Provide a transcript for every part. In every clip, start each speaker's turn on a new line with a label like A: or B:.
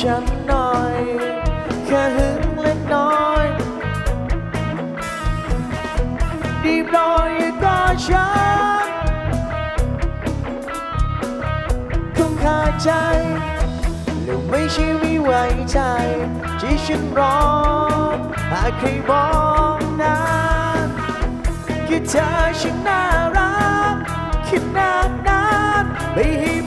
A: ฉันหน่อย แค่หึงเล็กน้อยดีบหน่อยอย่ากอดฉันคงคาใจแล้วไม่ใช่ไม่ไว้ใจ ที่ฉันรอหากใครมองนานคือเธอช่างน่ารักขนาดนั้นไม่ให้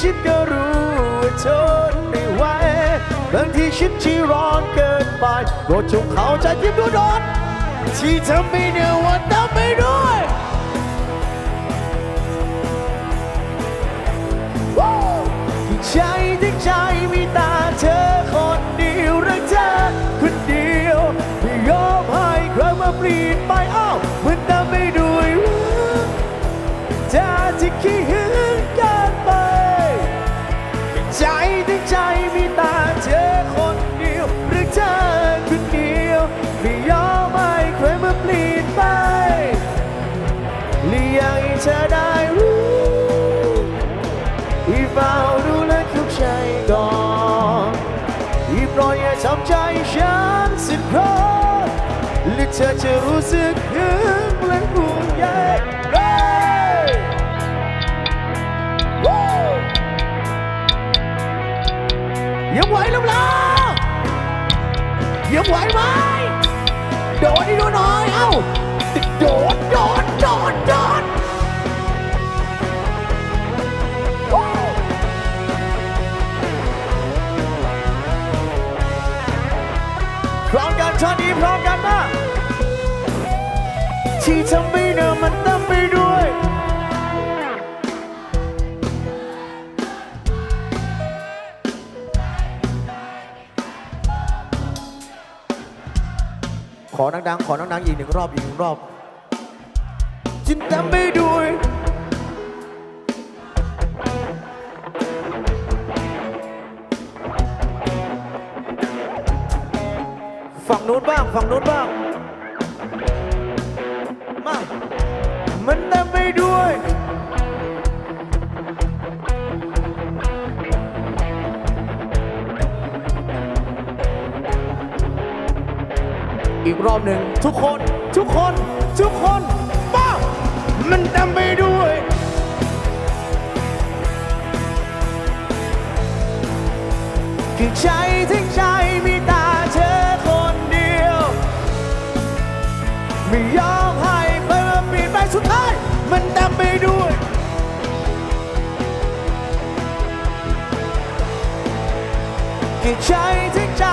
A: ฉันก็รู้ว่าทนไม่ไหวบางทีฉันที่ร้อนเกินไปก็จงเข้าใจที่ดูโดนที่ทำไม่เหนื่อยวันทำไม่ด้วยใจทั้งใจมีตาเธอคนเดียวรักเธอคนเดียวไม่ยอมให้ใครมาเปลี่ยนไปอ้าวมันทำไม่ด้วยเธอที่ขี้หึ ยังไหวไหมโดดให้ดูหน่อย เอ้า โดด โดด โดด โดดพร้อมกันท่านี้พร้อมกันนะที่ทำไม่เดิมมันตั้งไปด้ ดังๆ ขอดังๆ อีกหนึ่งรอบ อีกหนึ่งรอบ จินตามไปด้วยฝั่งนู้นบ้างฝั่งนู้นบ้าง มา มันตามไปด้วย อีกรอบหนึ่งทุกคน ทุกคน ทุกคนมามันเต็มไปด้วย คือใจทั้งใจมีตาเธอคนเดียว ไม่ยอมให้ใครมาเปลี่ยนไปสุดท้าย มันเต็มไปด้วย คือใจทั้งใจ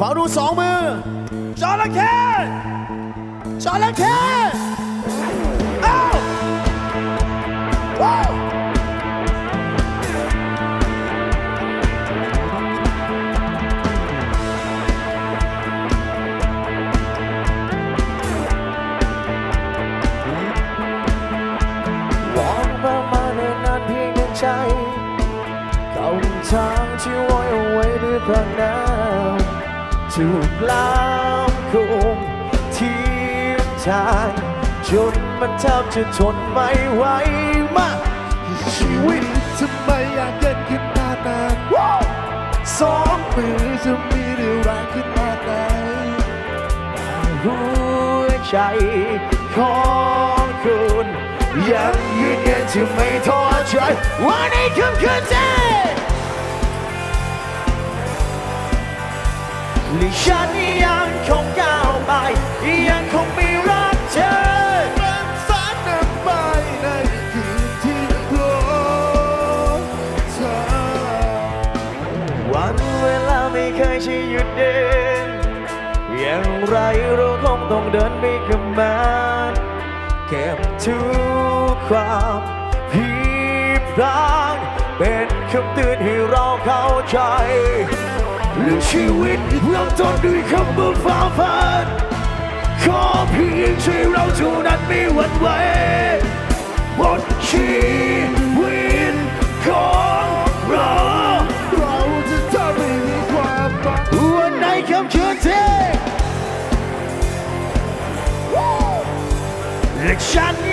A: ขอดูสองมือ จระเข้จระเข้เอ้าว้าวหวังว่ามาเนิ่นนานเพียงหนึ่งใจ เข้าทางที่ไว้เอาไว้ด้วยพลังน้ำ ถูกล้ำคุมทีมทางจนมันแทบจะทนไม่ไหวมากชีวิต
B: ทำไมอยากเดินขึ้นมานา
A: สอง
B: มือจะมีเรี่ยวแรงขึ้นมาไหน
A: หัวใจของคุณยังยืนยันที่ไม่ท้อใจว่าในค่ำคืนนี้ หรือฉันยังคงก้าวไป ยังคงมีรักเธอ
B: เป็นสารนำไปในคืนที่โปรด
A: เธ
C: อ
A: วันเวลาไม่เคยจะหยุดเดินอย่างไรเราคงต้องเดินไปกับมันเก็บทุกความผิดพลาดเป็นคำเตือนให้เราเข้าใจ เรื่องชีวิตเริ่มต้นด้วยคำว่าฝ่าฟันขอเพียงช่วยเราเท่านั้นไม่หวั่นไหวบนชีวิตของเรา
B: เราจะทำให้มีความรัก
A: วันไหนคำคืนที่และฉัน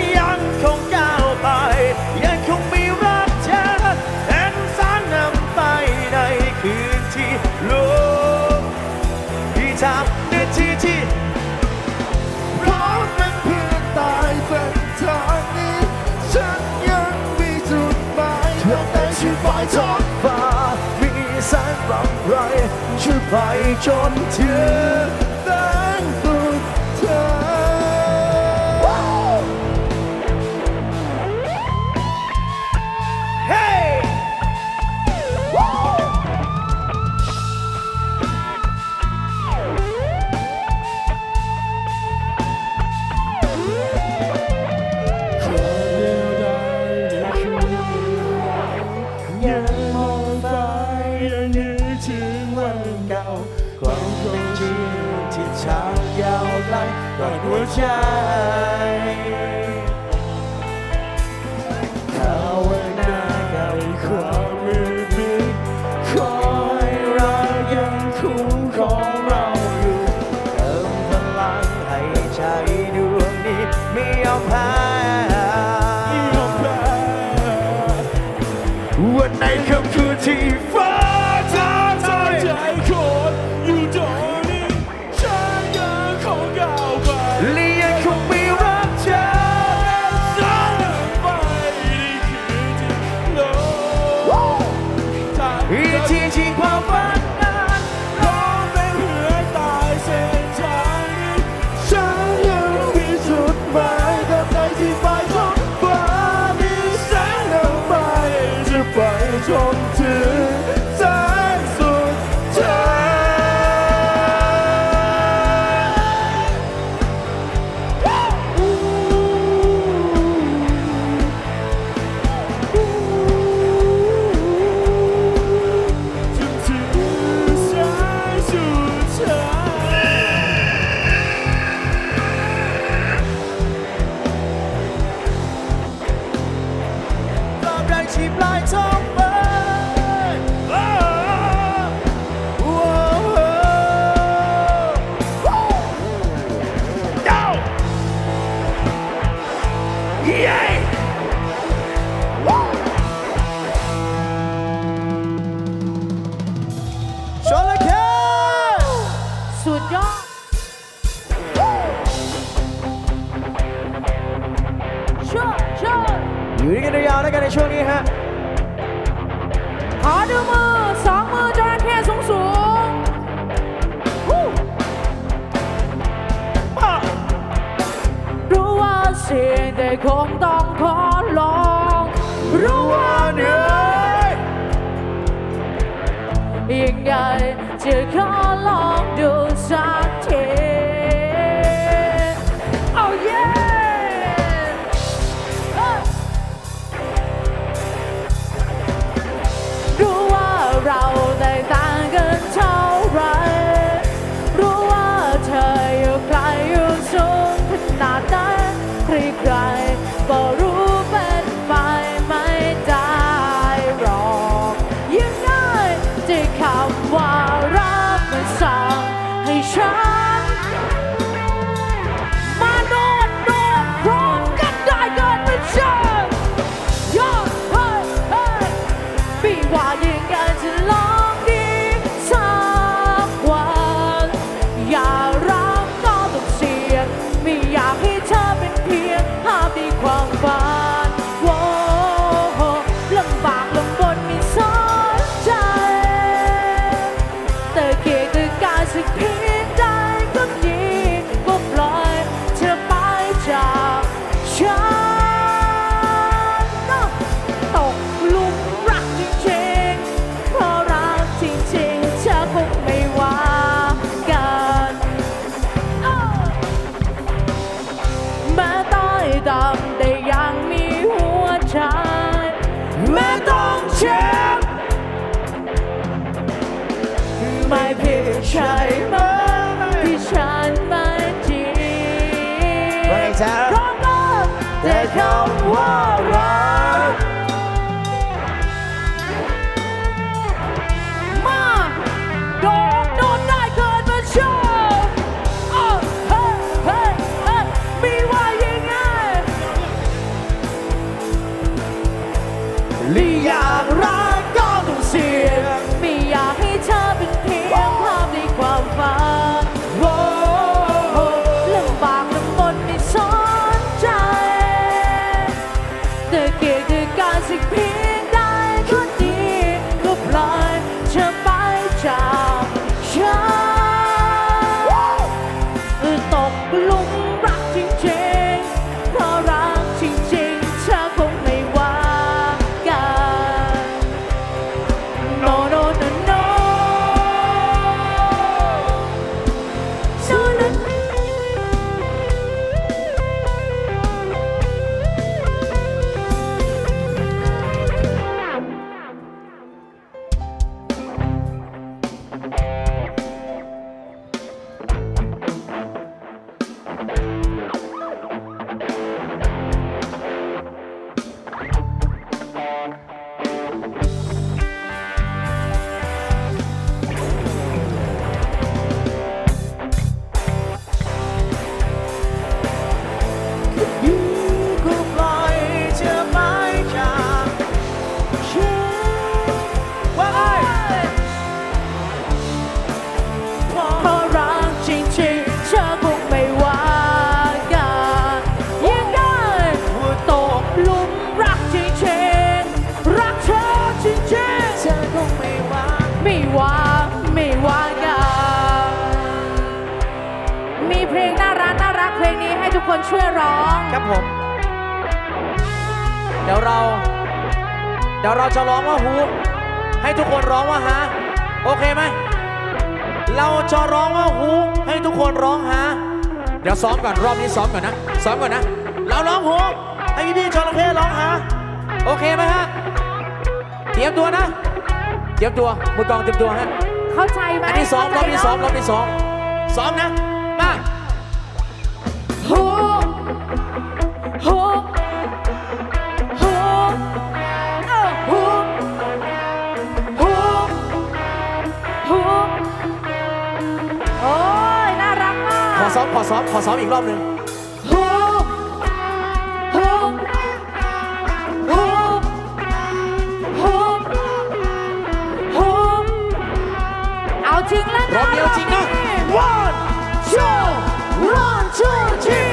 A: ายท
B: อด
A: ฟ้า มีแสงรำไรชื่
B: อ
A: ไป
B: จนถึง ดู
D: มือสองมือจระเข้สูงสูงรู้ว่าเสียงแต่คงต้องขอลอง รู้ว่าเหนื่อยยังไงจะขอลองดูสักที เราได้ต่างกันเท่าไร รู้ว่าเธออยู่ไกลอยู่สูงขนาดนั้นใครๆก็รู้ ใช่ไหม ดี๋ยว
A: เรา
D: จะร้องว่า
A: ฮูให้ทุกคนร้องว่าฮะโอเคไหมเราจะร้องว่าฮูให้ทุกคนร้องฮะเดี๋ยวซ้อมก่อนรอบนี้ซ้อมก่อนนะซ้อมก่อนนะ เราร้องฮูให้พี่ๆจระเข้ร้องฮะโอเคไหมฮะเตรียมตัวนะเตรียมตัวมือกองเตรียมตัวฮะ
D: เข้าใจไหม
A: อันนี้ซ้อมรอบนี้ซ้อมรอบนี้ซ้อมซ้อมนะ ซ้อมขอซ้อมขอซ้อมอีกรอบหนึ่ง
D: ฮูฮูฮูฮูฮเอาจริงแล้วนะ
A: รอบเดียวจริงนะ
D: one two one two three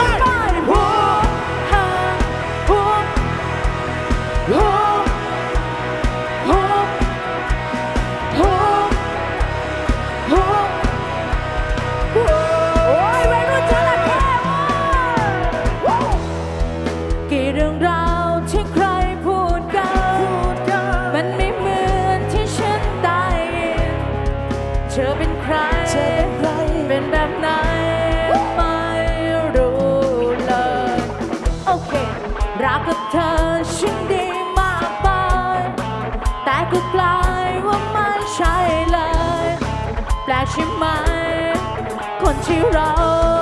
D: แปลกใช่ไหม คนที่เรา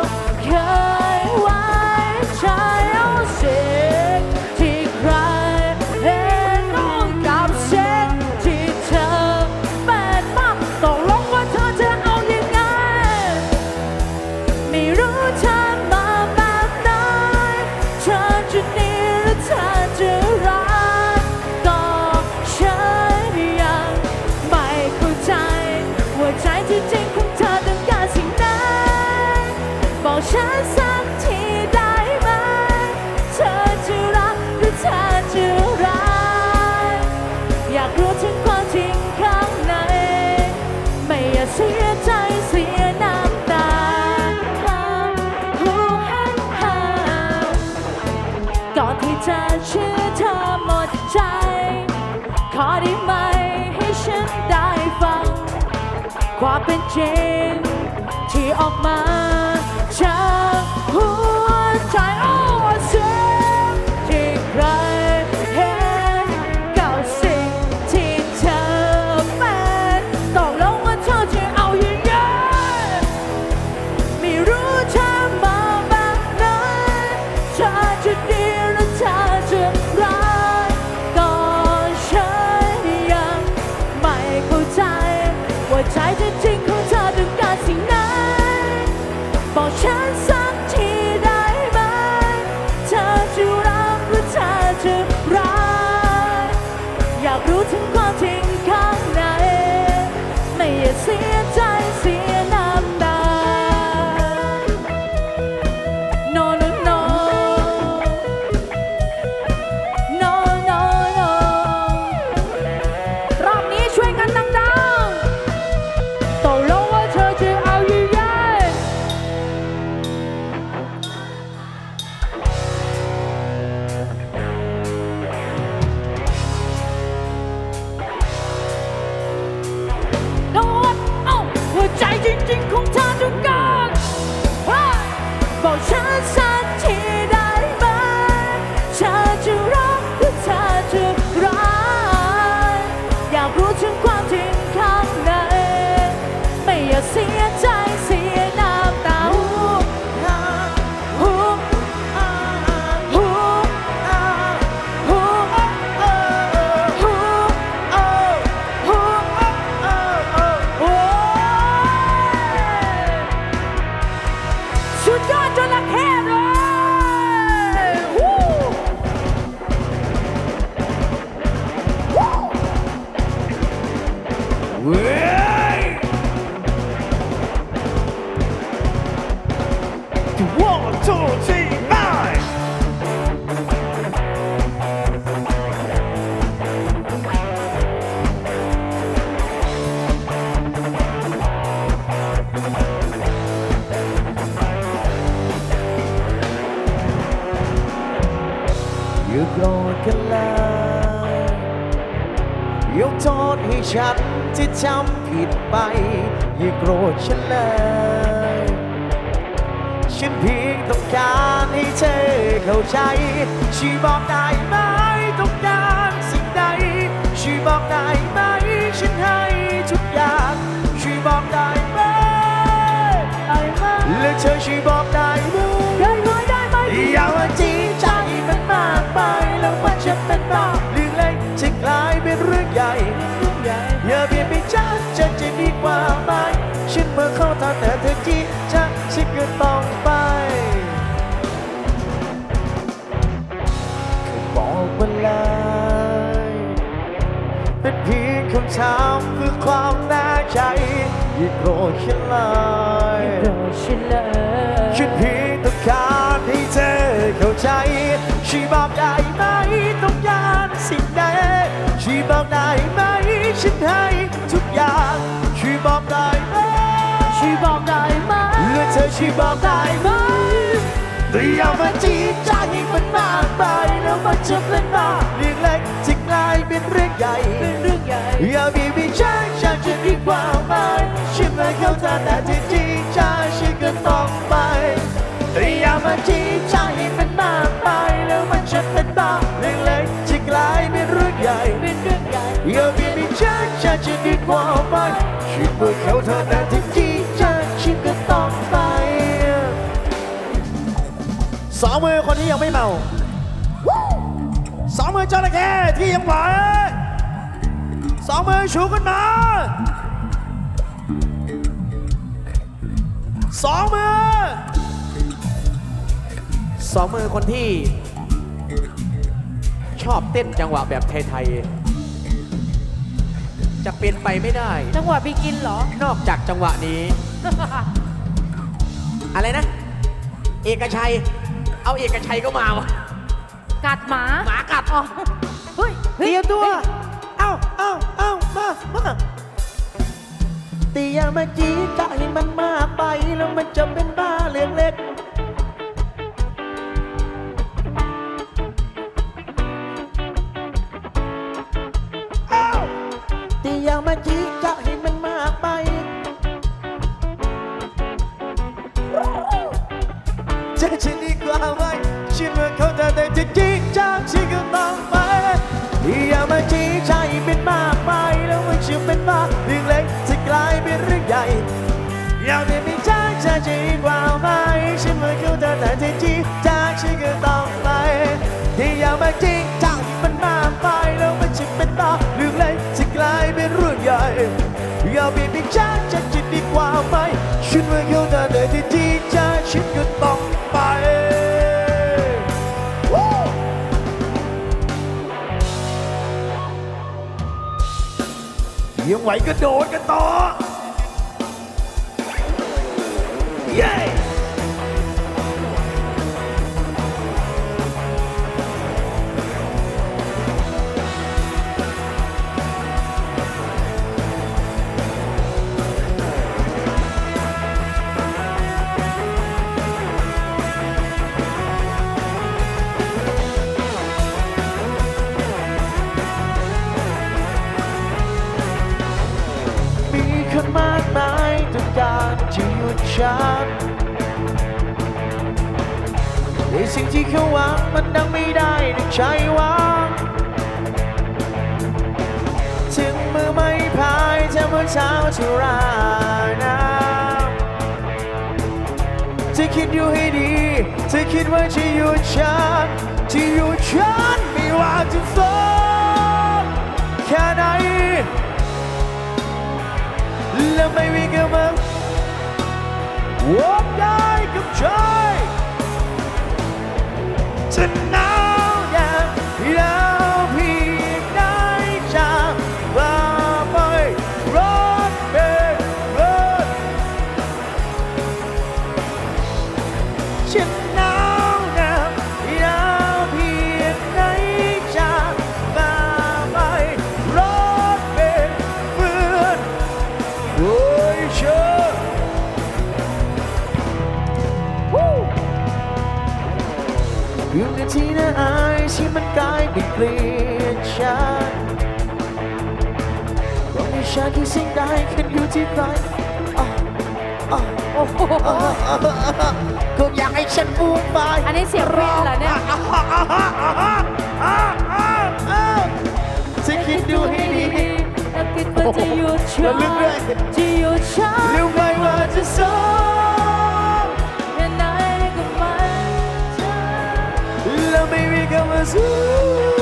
D: ชื่อเธอหมดใจ ขอได้ไหมให้ฉันได้ฟัง ความเป็นจริงที่ออกมาจากหัว
A: ฉันที่จำผิดไป อย่าโกรธฉันเลย ฉันเพียงต้องการให้เธอเข้าใจช่วยบอกได้ไหมต้องการสิ่งใดช่วยบอกได้ไหม ฉันให้ทุกอย่างช่วยบอกได้ไหม
D: ได้ไหม
A: และเธอช่วยบอกได้ไหม
D: ได้ไหมได้ไหม
A: อย่ามาจริงใจมันมากไปแล้วมันจะเป็นบ้าเรื่องเล็กจะกลายเป็นเรื่องใหญ่ อย่าเบียดไปจ้าจะจะดีกว่าไหมฉันเมื่อเข้าทางแต่เธอที่จะฉันก็ต้องไปบอกมาเลยเป็นเพียงคำถามเพื่อความแน่ใจอย่าโกรธฉันเลย
D: โดนฉันเลย
A: ฉันเพียงต้องการให้เธอเข้าใจช่บอกได้ไหมต้องการสิ่งใดช่บอกได้ไหม ฉันให้ทุกอย่างช่วยบอกได้ไหม
D: ช่วยบอกได้ไหม
A: เมื่อเธอช่วยบอกได้ไหมแต่อย่ามาจีบใจให้มันมากไปแล้วมันจะเป็นบ้าเรื่องเล็กจะกลายเป็นเรื่องใหญ่
D: เป็นเรื่องใหญ่
A: อย่าบีบฉันฉันจะดีกว่าไหมฉันไม่ ที่ยังไม่เมาสองมือจระเข้ที่ยังไหวสองมือชูขึ้นมาสองมือสองมือคนที่ ชอบเต้นจังหวะแบบไทยๆ จะเป็นไปไม่ได้
D: จังหวะบีกินเหรอ
A: นอกจากจังหวะนี้ อะไรนะ เอกชัย เอาเอกชัยก็มาวะ
D: กัดหมา
A: หมากัด
D: อ๋อเฮ้ย
A: เตรียมตัว เอ้าเอ้าเอ้ามามาเตรียมมาจีจะให้มันมากไปแล้วมันจะเป็นบ้าเรื่องเล็ก เอ้าเตรียมมาจี ไหวก็โดนกันต่อันในสิ่งที่เขาหวังมันดังไม่ได้ดังใจหวังถึงมือไม่พายจะเมื่อเช้าที่ราน้ำจะคิดอยู่ให้ดีจะคิดว่าจะอยู่ชันจะอยู่ชันไม่ว่าจะฟ้องแค่ไหนและไม่มีกำลัง Whoop, die, come try! ฉันที่สิ่งใดขึ้นอยู่ที่ใครก็อยากให้ฉันพุ่งไป
D: อันนี้เสียงเวนเหรอเนี่ย
A: จะคิดดูให้ดี
D: แล้วคิดว่าจะอยู่ฉันจะอยุดฉัน
A: รือไม่ว่าจะซ้อ
D: แค่ไหนก็ไม่ใช่
A: แล้วไม่มีคำว่าสู้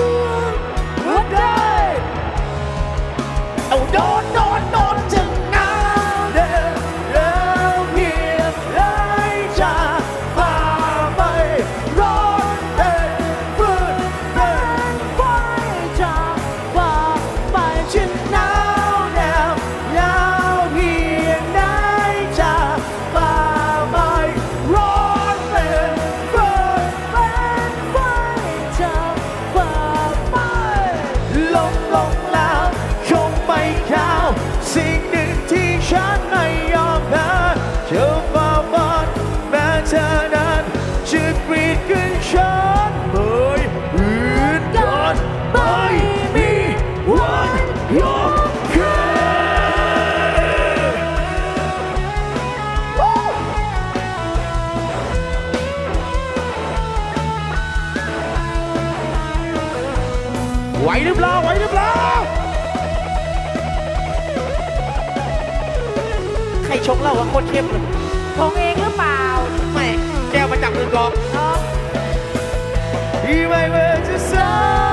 D: ชก
A: เรา
D: ว่า
A: โคตรเข้มเลย
D: ชงเองหรือเปล่า
A: ไม่แก้วมาจากมือกอง He might wear just some